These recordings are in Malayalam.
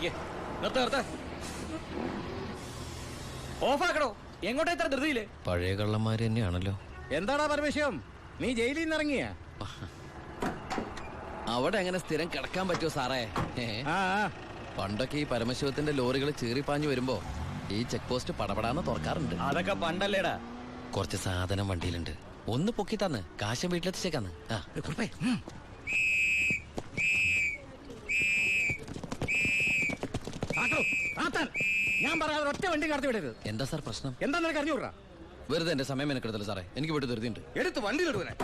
അടയ്ക്ക് നിർത്ത നിർത്ത. ഓഫാക്കണോ എങ്ങോട്ടാ ഇത്ര ധൃതിയിൽ? പഴയ കള്ളന്മാര് തന്നെയാണല്ലോ. എന്താടാ പരമേശ്വരം നീ ജയിലിൽ നിന്ന് ഇറങ്ങിയ? അവിടെ അങ്ങനെ സ്ഥിരം കിടക്കാൻ പറ്റുമോ സാറേ? ഏ? ആ ആ. പണ്ടൊക്കെ ഈ പരമശിവത്തിന്റെ ലോറികൾ ചീറിപ്പാഞ്ഞു വരുമ്പോ ഈ ചെക്ക് പോസ്റ്റ് പടപടാന്ന് തുറക്കാറുണ്ട്. അതൊക്കെ പണ്ടല്ലേടാ. കുറച്ച് സാധനം വണ്ടിയിലുണ്ട്. ഒന്ന് പൊക്കി തന്ന് കാശം വീട്ടിലെത്തിച്ചേക്കാന്ന്. ആ. കുറുപ്പേ ഞാൻ പറയാതെ ഒറ്റ വണ്ടി കടത്തി വിടരുത്. എന്താ സാർ പ്രശ്നം? എന്താ നിനക്ക് അറിഞ്ഞൂടാ വെറുതെ എന്റെ സമയം മെനക്കെടുത്തല്ലോ സാറേ. എനിക്ക് വീട്ടിൽ ധൃതിയുണ്ട്. എടുത്ത് വണ്ടി തൊടുവനെ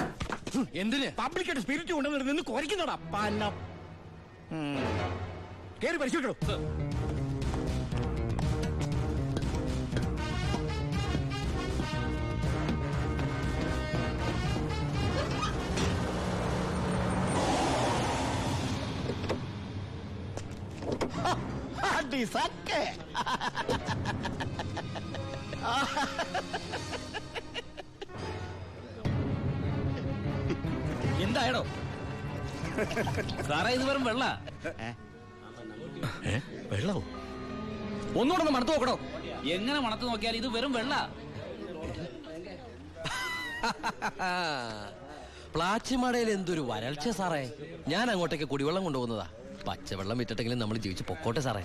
എന്തിന്? പബ്ലിക്കായിട്ട് സ്പിരിറ്റ് കൊണ്ടുവന്നിട്ട് നിന്ന് കുറയ്ക്കുന്നടാ പന്നം കേറി പരിശോധിക്കണോ അടിസക്കെ എന്തായടോ? സാറേ ഇത് വെറും വെള്ള. വെള്ളോ? ഒന്നുകൂടെ ഒന്ന് മണത്ത് നോക്കണോ? എങ്ങനെ മണത്ത് നോക്കിയാൽ ഇത് വെറും വെള്ള. പ്ലാച്ചിമടയിൽ എന്തൊരു വരൾച്ച സാറേ. ഞാൻ അങ്ങോട്ടേക്ക് കുടിവെള്ളം കൊണ്ടുപോകുന്നതാ. പച്ചവെള്ളം വിറ്റിട്ടെങ്കിലും നമ്മൾ ജീവിച്ച് പൊക്കോട്ടെ സാറേ.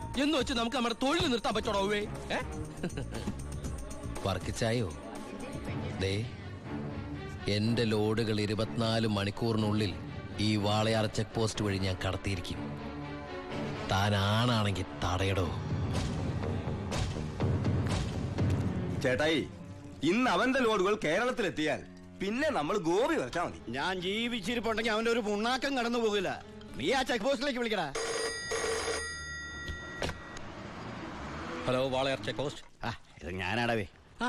എന്ന് വെച്ച് നമുക്ക് നമ്മുടെ തൊഴിൽ നിർത്താൻ പറ്റണോ വേ വർക്കിച്ചായോ? ദേ എന്റെ ലോഡുകൾ ഇരുപത്തിനാല് മണിക്കൂറിനുള്ളിൽ ഈ വാളയാർ ചെക്ക് പോസ്റ്റ് വഴി ഞാൻ കടത്തിയിരിക്കും. താൻ ആണാണെങ്കിൽ തടയടോ. ചേട്ടായി ഇന്ന് അവന്റെ ലോഡുകൾ കേരളത്തിലെത്തിയാൽ പിന്നെ നമ്മൾ ഗോപി വരച്ചാ മതി. ഞാൻ ജീവിച്ചിരിപ്പുണ്ടെങ്കിൽ അവന്റെ ഒരു പുണ്ണാക്കം കടന്നു പോകില്ല നീ ആ ചെക്ക് പോസ്റ്റിലേക്ക് വിളിക്കടാ. ഹലോ വാളയാർ ചെക്ക് പോസ്റ്റ് ആ ഇത് ഞാനാടവേ ആ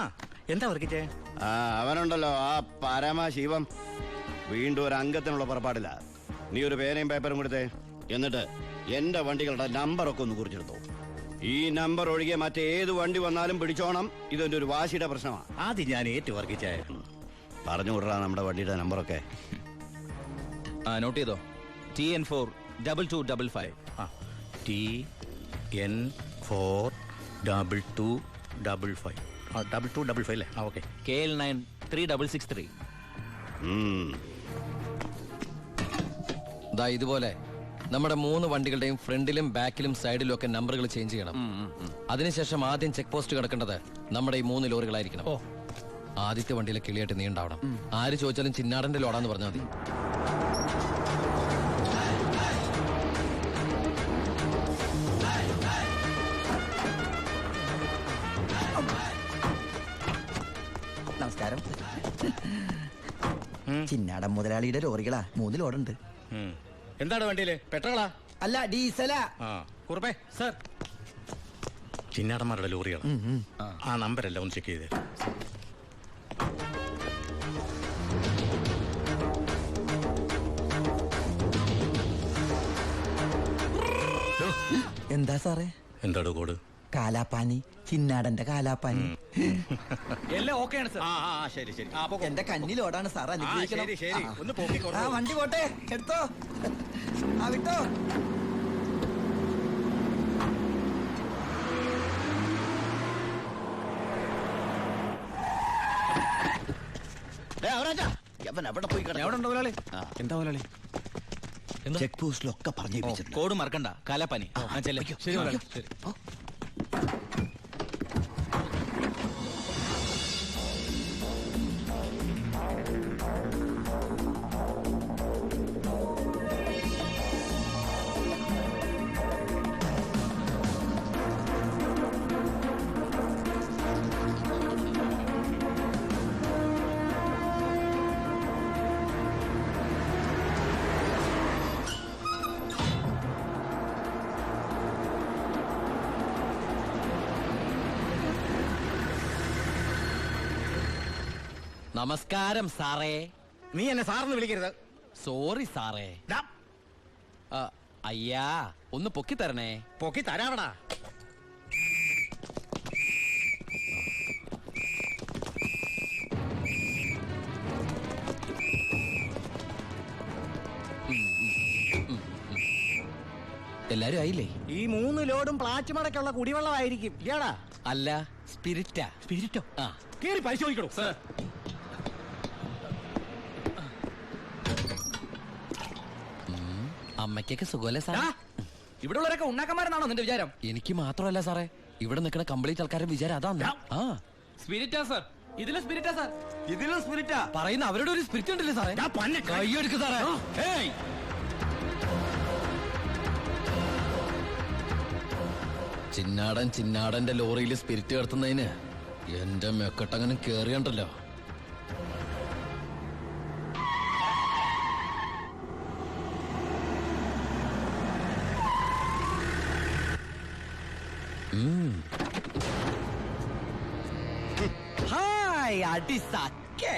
എന്താ വർക്കിച്ചേ ആ അവനുണ്ടല്ലോ ആ പരമശിവം. വീണ്ടും ഒരു അംഗത്തിനുള്ള പുറപ്പാടില്ല. നീ ഒരു പേനയും പേപ്പറും കൊടുത്തേ. എന്നിട്ട് എന്റെ വണ്ടികളുടെ നമ്പറൊക്കെ ഒന്ന് കുറിച്ചെടുത്തു. ഈ നമ്പർ ഒഴികെ മറ്റേത് വണ്ടി വന്നാലും പിടിച്ചോണം. ഇതെന്റെ ഒരു വാശിയുടെ പ്രശ്നമാണ് ആദ്യം ഞാൻ ഏറ്റു വർക്കിച്ചേ പറഞ്ഞു വിടറാ നമ്മുടെ വണ്ടിയുടെ നമ്പറൊക്കെ. ആ നോട്ട് ചെയ്തോ? T N four double two double five ആ. T N four double two double five ആ ഡബിൾ ടു ഡബിൾ ഫൈവ് അല്ലേ? ആ okay K L nine three double six three ഇതാ ദാ ഇതുപോലെ നമ്മുടെ മൂന്ന് വണ്ടികളുടെയും ഫ്രണ്ടിലും ബാക്കിലും സൈഡിലും ഒക്കെ നമ്പറുകൾ ചേഞ്ച് ചെയ്യണം. അതിനുശേഷം ആദ്യം ചെക്ക് പോസ്റ്റ് കിടക്കേണ്ടത് നമ്മുടെ ഈ മൂന്ന് ലോറികളായിരിക്കണം. ഓ. ആദ്യത്തെ വണ്ടിയിലെ കിളിയായിട്ട് നീ ഉണ്ടാവണം. ആര് ചോദിച്ചാലും ചിന്നാടന്റെ ലോഡാന്ന് പറഞ്ഞാൽ മതി. നമസ്കാരം. ചിന്നാടൻ മുതലാളിയുടെ ലോറികളാ. മൂന്ന് ലോഡുണ്ട്. എന്താണ് വണ്ടിയിൽ? പെട്രോളാ? അല്ല ഡീസലാ. കുറുപ്പേ സർ. ചിന്നാടന്മാരുടെ ലോറികളാ. ആ നമ്പരല്ല ഒന്ന് ചെക്ക് ചെയ്തേ. എന്താ സാറേ? എന്താടോ കോഡ്? കാലാപ്പാനി. ചിന്നാടന്റെ കാലാപ്പാനി. എല്ലാം ഓക്കെയാണ് സർ. ആ ആ ശരി ശരി. ആ പൊക്കോ. എന്റെ കന്നിലോടാണ് സാർ അനുഗ്രഹിക്കണം. ശരി, ശരി. ഒന്ന് പൊക്കിക്കോളൂ. ആ വണ്ടി പോട്ടെ എടുത്തോ. ആ വിട്ടോ. ദേ, അവരാച്ചാ, എവിടെ പോയി എവിടെ ഉണ്ടോ മുതലാളി? എന്താ മുതലാളി? ചെക്ക് പോസ്റ്റിലൊക്കെ പറഞ്ഞു. കോഡ് മറക്കണ്ട. കാലാപ്പാനി. ആ ചെല്ലേ. ശരി മുതലാളി ശരി. നമസ്കാരം സാറേ. നീ എന്നെ സാറിന് വിളിക്കരുത്. സോറി സാറേ. ദാ, ആ, അയ്യാ ഒന്ന് പൊക്കി തരണേ. പൊക്കി തരാവടാ. എല്ലാരും ആയില്ലേ? ഈ മൂന്ന് ലോഡും പ്ലാറ്റ് മടക്കുള്ള കുടിവെള്ളമായിരിക്കും അല്ല സ്പിരിറ്റാ. സ്പിരിറ്റോ? ആ. കേറി പരിശോധിക്കണോ? അമ്മയ്ക്കൊക്കെ സുഖമല്ലേ സാർ ഇവിടെ ഉള്ളവരൊക്കെ ഉണ്ടാക്കന്മാരെന്നാണോ നിന്റെ വിചാരം? എനിക്ക് മാത്രമല്ല സാറേ. ഇവിടെ നിൽക്കുന്ന കംപ്ലീറ്റ് ആൾക്കാരുടെ വിചാരം അതാണ്. ആ. സ്പിരിറ്റാ സർ ഇതിലെ സ്പിരിറ്റാ സർ ഇതിലും സ്പിരിറ്റാ പറയുന്ന അവരുടെ ഒരു സ്പിരിറ്റ് ഉണ്ടല്ലേ സാറേ? കൈയെടുക്ക് സാറേ. ചിന്നാടൻ ചിന്നാടന്റെ ലോറിയിൽ സ്പിരിറ്റ് കടത്തുന്നതിന് എന്റെ മെക്കട്ടങ്ങനെ കേറിയണ്ടല്ലോ. അടി സക്കേ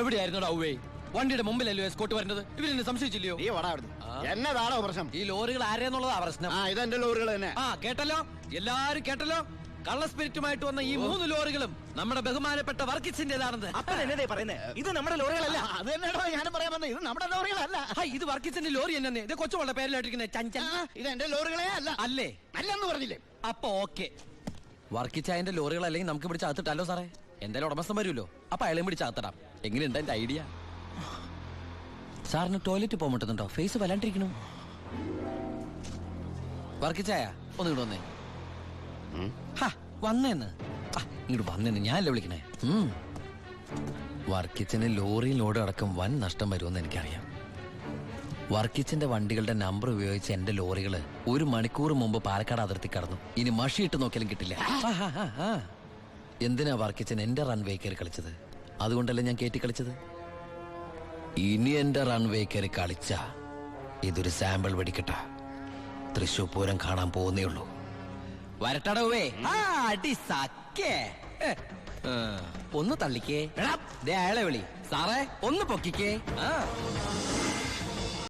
എവിടെയായിരുന്നു ഔവേ വണ്ടിയുടെ മുമ്പിലല്ലോ എസ്കോട്ട് വരേണ്ടത്? ഇവരെന്നെ സംശയിച്ചില്ലയോ? നീ വടാ അവിടുന്ന്. എന്നതാണോ പ്രശ്നം? ഈ ലോറികൾ ആരെന്നുള്ളതാ പ്രശ്നം. ആ ഇതെന്റെ ലോറികൾ തന്നെ. ആ കേട്ടല്ലോ? എല്ലാരും കേട്ടല്ലോ? കള്ള സ്പിരിറ്റുമായിട്ട് വന്ന ഈ മൂന്ന് ലോറികളും നമ്മുടെ ബഹുമാനപ്പെട്ട വർക്കിച്ചിന്റേതാണെന്ന് എന്നതേ പറയുന്നേ? ഇത് നമ്മുടെ ലോറികളല്ല. അത് തന്നെയാണോ ഞാനും പറയാൻ വന്നത് ഇത് നമ്മുടെ ലോറികളല്ല. ഇത് വർക്കിച്ചിന്റെ ലോറി എന്നെ ഇത് കൊച്ചുമുള്ള പേരിലായിട്ടിരിക്കുന്നത് ചഞ്ചൽ ഇത് എന്റെ ലോറികളെ അല്ല. അല്ലേ? അല്ലെന്ന് പറഞ്ഞില്ലേ? അപ്പൊ ഓക്കെ. വർക്കിച്ചായന്റെ അതിന്റെ ലോറികളല്ലെങ്കിൽ നമുക്ക് ഇവിടെ അകത്തിട്ടല്ലോ സാറേ. എന്തായാലും ഉടമസ്ഥൻ വരുമല്ലോ. അപ്പൊ അയാളെയും പിടിച്ച് അകത്തിടാം എങ്ങനെയുണ്ട് എന്റെ ഐഡിയ സാറിന് ടോയ്ലറ്റ് പോകാൻ പറ്റുന്നുണ്ടോ? ഫേസ് വല്ലാണ്ടിരിക്കണു വർക്കിച്ചായ ഒന്ന് ഇങ്ങോട്ട് വന്നേ. ഹാ, വന്നേന്ന്. ഇങ്ങോട്ട് വന്നേന്ന്. ഞാനല്ലേ വിളിക്കണേ. വർക്കിച്ചന് ലോഡ് അടക്കം വൻ നഷ്ടം വരുമെന്ന് എനിക്കറിയാം. വർക്കിച്ചിന്റെ വണ്ടികളുടെ നമ്പർ ഉപയോഗിച്ച് എന്റെ ലോറികൾ ഒരു മണിക്കൂർ മുമ്പ് പാലക്കാട് അതിർത്തി കടന്നു. ഇനി മഷിയിട്ട് നോക്കിയാലും കിട്ടില്ല. എന്തിനാ വർക്കിച്ചൻ എന്റെ റൺവേ കയറി കളിച്ചത്? അതുകൊണ്ടല്ലേ ഞാൻ കയറ്റി കളിച്ചത്? ഇനി എന്റെ റൺവേ കയറി കളിച്ച ഇതൊരു സാമ്പിൾ വെടിക്കട്ട. തൃശൂർ പൂരം കാണാൻ പോകുന്നേ ഉള്ളൂ. വരട്ടടവേ സക്കേ ഒന്ന് തള്ളിക്കേ. അയാളെ വിളി. സാറേ ഒന്ന് പൊക്കിക്കേ. ആ.